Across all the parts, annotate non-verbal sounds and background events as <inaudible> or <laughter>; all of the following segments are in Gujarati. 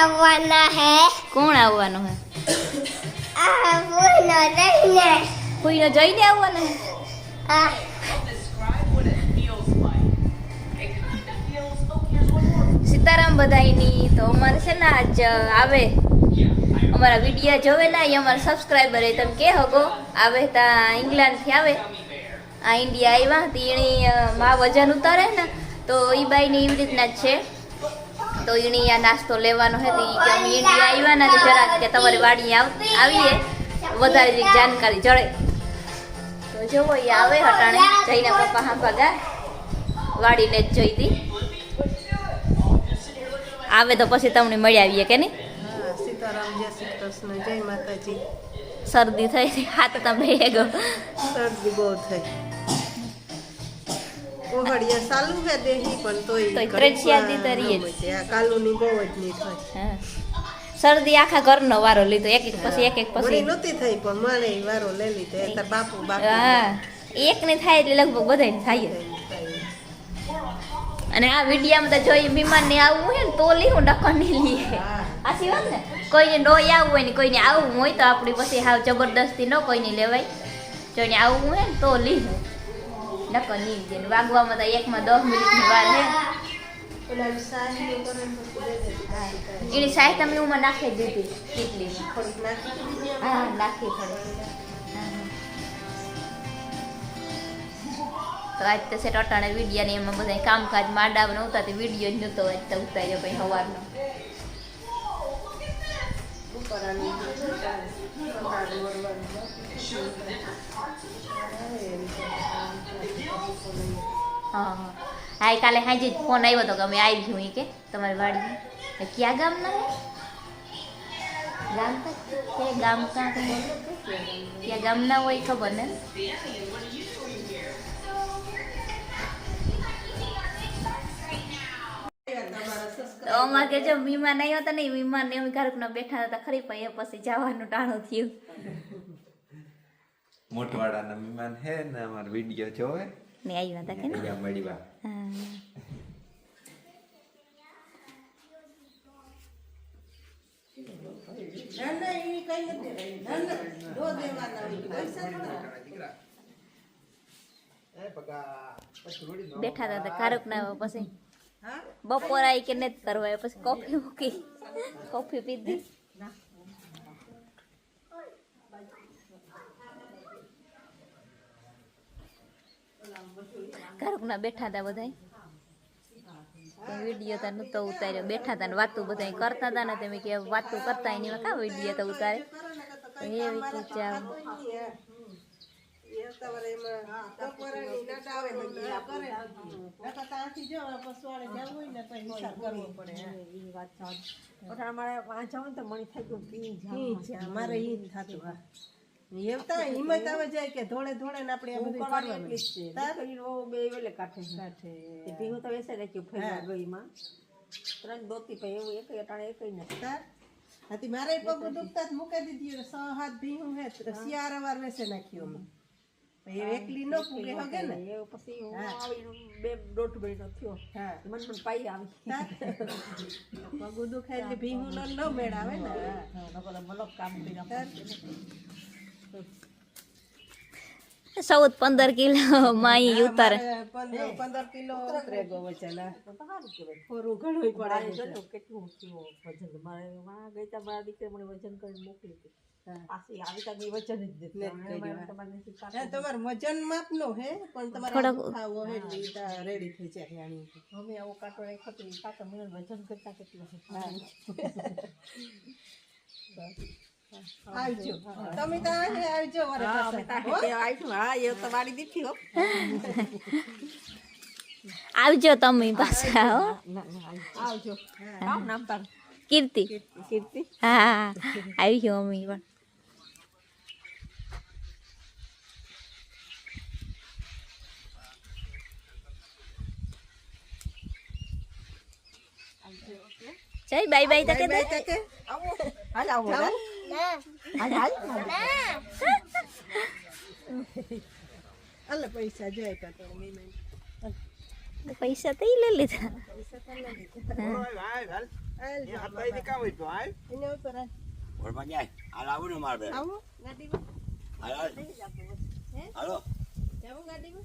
આવવાના હે? કોણ આવવાનું હે? આ જઈને કોઈને જઈને આવવાનું હે? સીતારામ બધાયની તો અમારે છે ને આજ આવે. અમારા વીડિયો જોવે ના એ અમારા સબસ્ક્રાઈબર એ તમે કે હગો આવે તા ઇંગ્લેન્ડથી આવે. આ ઇન્ડિયા આવ્યા તી એની અ, વજન ઉતારે ને તો એ બાઈની એવી રીતના જ છે. તો એની આ નાસ્તો લેવાનો હે તો કે અમે ઇન્ડિયા આવ્યા ને જરા જરાક કે તમારી વાડી આવ- આવીએ વધારે જાણકારી જળે. તો જોવો એ આવે હટાણે. જઈને પપ્પા હા ભાગા વાડીને જ જોઈ હતી આવે તો પછી તમને મળી આવીએ કે નહીં? સીતારામ જય શ્રી કૃષ્ણ જય માતાજી. શરદી થઈ હતી હાથ તમે શરદી બહુ થઈ. ઓહડિયા ચાલુ હે દેહી પણ તોય તોય ઘડીકમાં ત્રેસિયાદી તો રહી જ. ન મચે. આ કાલુની બહુ જ ની થાય શરદી આખા ઘરનો વારો લીધો. એક એક પછી એક એક પછી. નહોતી થઈ પણ મારે વારો લઈ લીધો. એ તાર બાપુ બાપુ. હા. એક ને થાય એટલે લગભગ બધાને થાય અને આ વિડીયામાં તો જોઈએ ને આવવું હોય ને તો લી હું નહીં લઈએ આ વાત ને? કોઈને ડોય આવવું હોય ને કોઈને આવવું હોય તો આપણી પછી હાવ જબરદસ્તી ન કોઈને લેવાય. જોઈને આવવું હોય ને તો લી નકર નહીં દે વાગવામાં તો એકમાં દસ મિનિટની વાર દેતી. એની સાહેબ તમે હું નાખી દીધી કેટલી નાખી થોડી તો આજ તો સેટ અટાણે વીડિયો ને એમાં બધા કામકાજ માંડા ને ઉતારતી વીડિયો જ નહોતો આજ તો ઉતાર્યો પછી સવારનો વળવાનું. હા હા. હા, કાલે હાજી ફોન આવ્યો હતો કે અમે આવી ગયું એ કે તમારી વાડી ક્યાં ગામના ગામ તો ક્યાં ગામ ક્યાં ગામના હોય ખબર ને? અમાર કે જો મીમા નહીં હતો નહીં મીમા વિમાન ને અમે ઘરકના બેઠા હતા ખરી પણ એ પછી જવાનું ટાણું થયું મોટવાડાના મહેમાન હે ને અમાર વીડિયો જોવે ને આવ્યા હતા કે ને અહીંયા. બેઠા હતા કારક ના પછી? બપોર આવી કે નથી કરવા આવ્યો. પછી કોફી મૂકી. કોફી પીધી કારક ના બેઠા હતા બધા વીડિયો તો નતો ઉતાર્યો. બેઠા હતા ને વાતું બધા કરતા હતા ને તમે કે વાતું કરતા એની કા વીડિયો તો ઉતારે. તો એ વિચાર એ તમારે એમાં બપોરાની નટ આવે તો ઈ આ કરે. નકર તો આથી જો આ પશુવાળે જવું હોય ને તો હિસાબ કરવો પડે હા. ઈ છે, અમારે ઈ જ થાતું, તો હિંમત આવે જાય કે ધોળે ધોળે ને આપણે આ બધું કરવાનું. તાર? કાંઠે. મારે પગ દુખતા જ મૂકી દીધી સો હાથ ભીનું હે તો શિયાળા વાર વેસે નાખ્યું પછી એ એકલી ન હગે ને હા. હા. તાર? પગ દુખાય એટલે ભીનું ન ન મેળ આવે ને. હા. ચૌદ પંદર કિલો માં ઉતારે. મારે પંદર કિલો ઉતરે ગો વચન હા. થોડું ઘણું પડે કેટલું તમારું વજન માપનું હે પણ તમારે થોડોક- દુખાવો હે. એટલે ઈ તા રેડી થઈ જાય જાણી. <laughs> આવજો. તમે તો અહીં આવજો મારે પાસે. હો? આવજો તમે પાસે આવો આવજો. કીર્તિ. કીર્તિ હા આવી ગયો મમ્મી પણ. જય બાય બાય તકે બાય આવો. હાલ જાઉં? અલે પૈસા જાય તો. પૈસા તો ઈ લઈ લીધા. એના ઉપર આ- આવું ગાડીમાં? જાવું ના ફોર્મ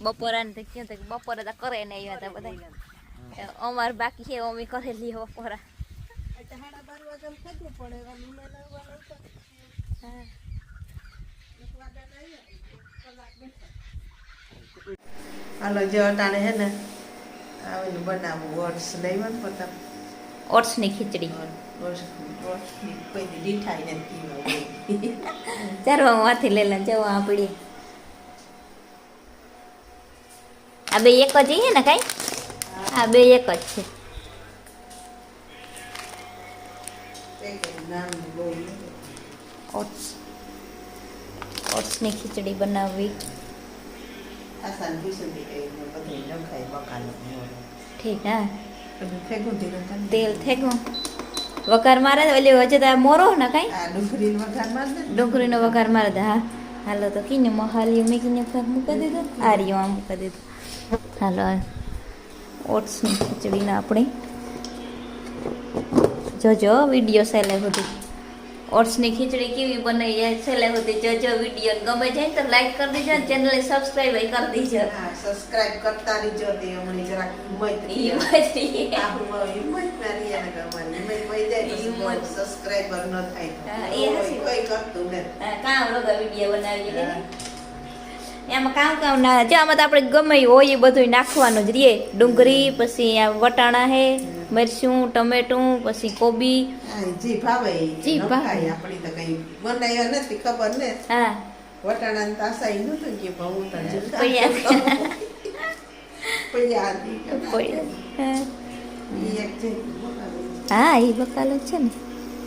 બપોરા ને ક્યાં તો બપોરે તો કરે ને આવ્યા હતા બધા અમાર બાકી છે, અમે કરેલી બપોરા. હા. હાલો જો અટાણે હે ને આવેલું બનાવવું ઓટ્સ લેવાનું પોતા ઓટ્સની ખીચડી. ઓટ્સની કોઈ દીઠાઈ નથી પીવા ચારવા માંથી લઈ લે જવા આપડી આ બે એક જ છે ને કાઈ? આ બે એક જ છે. નામ બહુ ઓટ્સ. ઓટ્સની ખીચડી બનાવવી. નખાય બકાલો ઠીક હા. ફેંકું ધીરે તેલ વઘાર મારે ઓલી હજે તો મોરો ને કાંઈ? આ વઘાર માર ડુંગળીનો વઘાર મારે દે હા. હાલો તો કીને મહાલી મેકીને ફેંક મૂકી દીધું. આ રહ્યું આમ મૂકી દીધો. હાલો આ ઓટ્સની ખીચડીને આપણે. જોજો વીડિયો સેલે સુધી ઓટ્સની ખીચડી કેવી બનાવી જાય છેલ્લે સુધી જોજો વીડિયો ગમે જાય તો લાઈક કરી દેજો અને ચેનલને સબસ્ક્રાઈબ કરી દેજો. હા સબસ્ક્રાઇબ કરતા રહેજો તે હમણાં જરાક હિંમત હિંમત હિંમત મારી અને અમારી હિંમત જાય હિંમત. સબસ્ક્રાઇબર ન થાય એ હાચી કોઈ કરતું ને કામ વગર વીડિયો બનાવી નહીં? એમાં કામ કામ ના જો આમાં તો આપણે ગમે હોય એ બધું નાખવાનું જ રહીએ ડુંગળી પછી આ વટાણા હે મરચું ટમેટું પછી કોબી. જી ભાવે જી ભાવે. આપણી તો કઈ બનાવ્યો નથી ખબર ને? હા. વટાણા ને તાસા ઈ નતું કે ભાવ તો. હા. એ બકાલો છે. ને.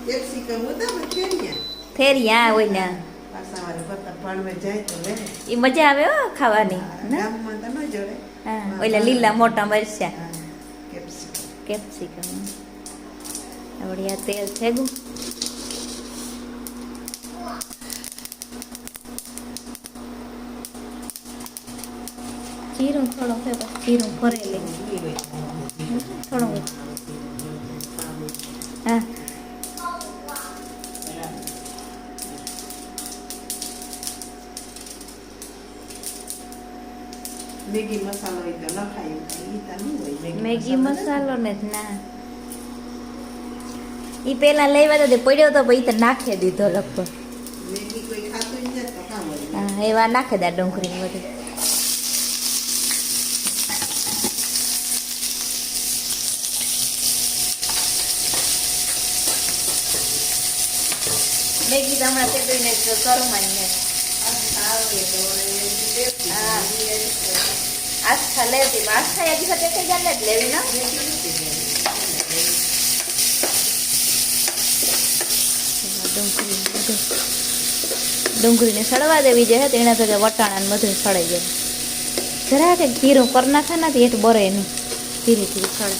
કેપ્સિકમ હતા ને કેરીયા. ફેરી હા હોય ને ભણવા જાય તો લે. એ મજા આવે હો ખાવાની ગામમાં તો ન જોડે. હા ઓલા લીલા મોટા મરચા. કેપ્સિકમ. કેપ્સિકમ આવડી આ તેલ થેગું જીરું થોડું છે જીરું જીરું ભરેલી થોડું હા. મેગી મસાલો હોય તો નખાય ઈ તો નહીં હોય મેગી મસાલો ને જ ના ઈ પેલા લેવા તો તે પડ્યો તો પછી તો નાખી દીધો લગભગ મેગી કોઈ ખાતું જ નથી કામ હા એવા નાખી દા ડુંગળી બધું મેગી તો હમણાં તેડીને કરું માં ને આવડે તો એ હા. આસ્થા લેતી આસ્થા એક સાથે દેવી જે તેના તો વટાણા ને બધું સડાઈ જાય જરા કે જીરું કર નાખે ને એટ બરે નહીં. ધીરે ધીરે સડે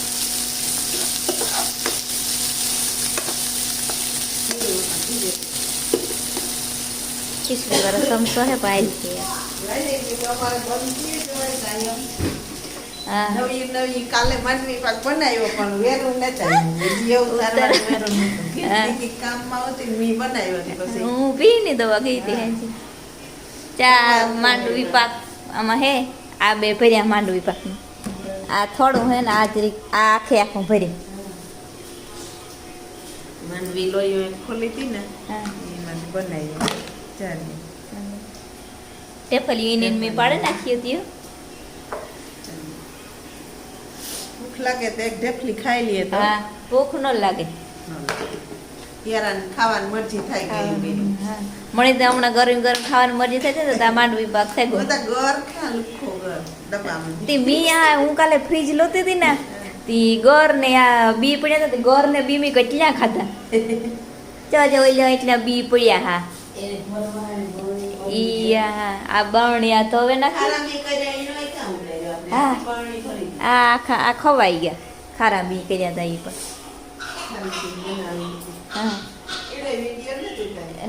ખીચડી વાળો સમસો હે કાયમ. હા પી ની દવા ગઈ હતી ચા માંડવી પાક આમાં હે આ બે ભર્યા માંડવી પાક આ થોડું હે ને આ આ આખે આખું ભર્યું માંડવી લોહી ખોલી હતી ને એમાંથી બનાવી ચાલી ટેફલી એને મેં પાડે નાખી હતી ભૂખ લાગે તો એક ઢેફલી ખાઈ લઈએ તો હા ભૂખ ન લાગે ખાવાની મરજી થાય મને તો હમણાં ગરમ ગરમ ખાવાની મરજી થાય છે તો માંડવી પાક થાય ગયો બધા ખા લુખો ઘર ડબ્બામાં તે મી આ હું કાલે ફ્રીજ લોતી હતી ને તી ગોર ને આ બી પડ્યા હતા ગોર ને બી મી કેટલા ખાતા ચો જો ઓલો એટલા બી પડ્યા હા ઈ આ આ બરણિયા તો હવે નાખી હા. આ આખા આ ખવાઈ ગયા. ખારા બી કર્યા હતા એ પણ હા.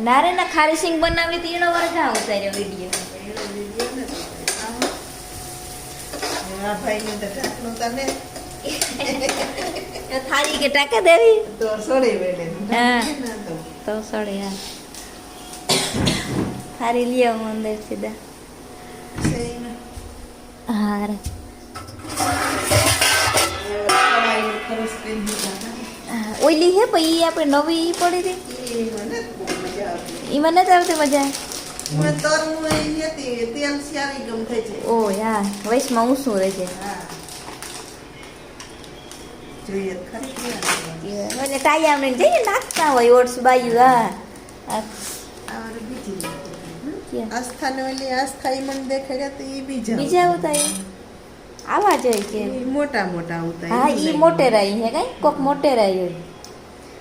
નારે ના ખારી સિંગ બનાવી હતી એનો વર ઘા ઉતાર્યો વીડિયો. આ થાળી કે ટાકા દેવી? તો સડે વેડે હા. તો. તો સડે હા. થાળી લઈ આવું અંદર સીધા હા હા, ઓઈલી હે પણ ઈ આપણે નવી પડી હતી એમાં નથી આવતી મજા ઓ યા વૈશમાં ઊંસું રહે છે હા જોઈએ તો ખરી કેવા મને ટાયા ને જઈએ નાખતા હોય ઓટ્સ બાયું હા? આસ્થાને ઓલી આસ્થા એ મને દેખાડ્યા તો એ બીજા બીજા આવતા આવા જ હોય કે? મોટા મોટા આવતા હા એ મોટેરા ઈ હે કઈ? કોક મોટેરા ઈ હોય.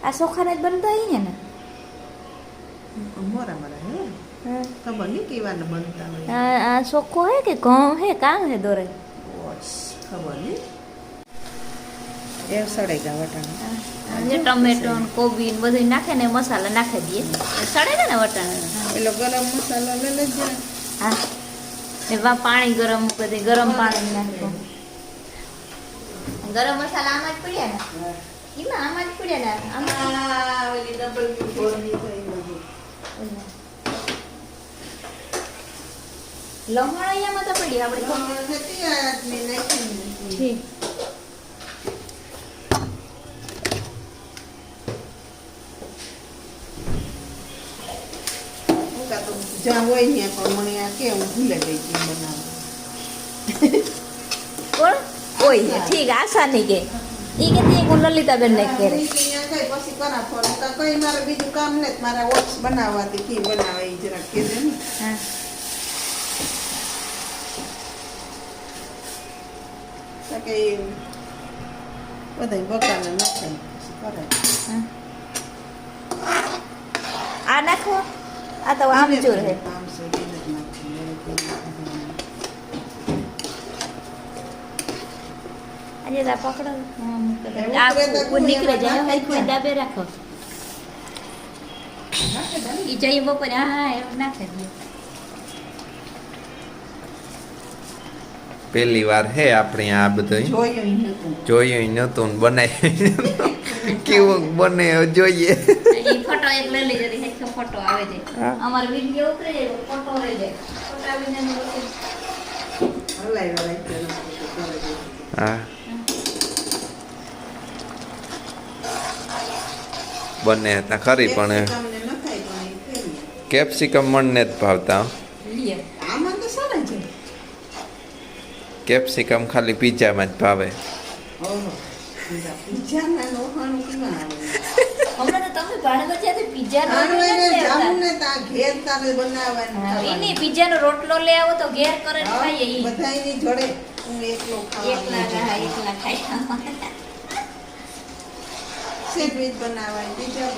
આ સોખાને જ બનતા ઈ હે ને? મોરા મોરા હે. ખબર નહીં કેવાને બનતા હોય. આ સોખો હે કે ઘઉં હે? કાં હે દોરે? ખબર નહીં. એવ સડે ગયા વટાણા. ટમેટો ને કોબી ને બધું નાખે ને મસાલા નાખી દઈએ સડે છે ને વટાણા. એટલે ગરમ મસાલો લઈ લેજે. હા. ને પાણી ગરમ બધી ગરમ પાણી નાખો. ગરમ મસાલા આમાં જ પડ્યા ને? એમાં આમાં જ પડ્યા ને? આમાં ઓલી ડબલ લમણ અહીંયામાં તો પડી આપણે તો ગોળ હતી આ આદમી નાખીને. ઠીક હું કાં તો જ્યાં હોય ને પણ મને આ કે હું ભૂલે ગઈ હતી બનાવવાનું કોણ? ઓય ઠીક આશા નહીં કે. ઈ કે તે હું લલિતાબેન ને કરે કે પછી કરા ફોન. તો કઈ મારે બીજું કામ ને મારે ઓટ્સ બનાવવાથી કી બનાવે એ જરાક દે ને. હા. તો કે એ બધાય બકાને નાખે પછી કરે હા. આ નાખો. આ તો આમચૂર હે. આજે લા પકડો આ નીકળે જાય હરખું દાબે રાખો ને. ઈ જઈ બપોરે હા એવું નાખે દે પહેલી વાર હે આપણે આ બધું જોયું નતું ને બનાવી કેવું બને જોઈએ એક લઈ લેજો રી હેઠો ફોટો આવે છે હા. અમારો વિડિયો ઉતરે જાય ફોટો રહી જાય ફોટો આવીને એનું બધું હલાય હલાય કરે છે, કરે છે. હા બને હતા ખરી પણ તમને ન થાય પણ એ ફેરવીએ. કેપ્સિકમ મણને જ ભાવતા હો. લે આમાં તો સારા છે કેપ્સિકમ ખાલી પીઝામાં જ ભાવે ઓહો. બીજા પીઝાના લોહાણું કેવા આવે? હમણાં તો તમે ભાણેજ ત્યાંથી પિઝા જામુને તા ઘેર તારે બનાવવાનું. એની પિઝા નો રોટલો લે આવો તો ઘેર કરે ને ખાઈએ ઈ. બધાયની જોડે હું એકલો એકલા ખાવાનું એકલા સેન્ડવિચ બનાવવાની પીઝા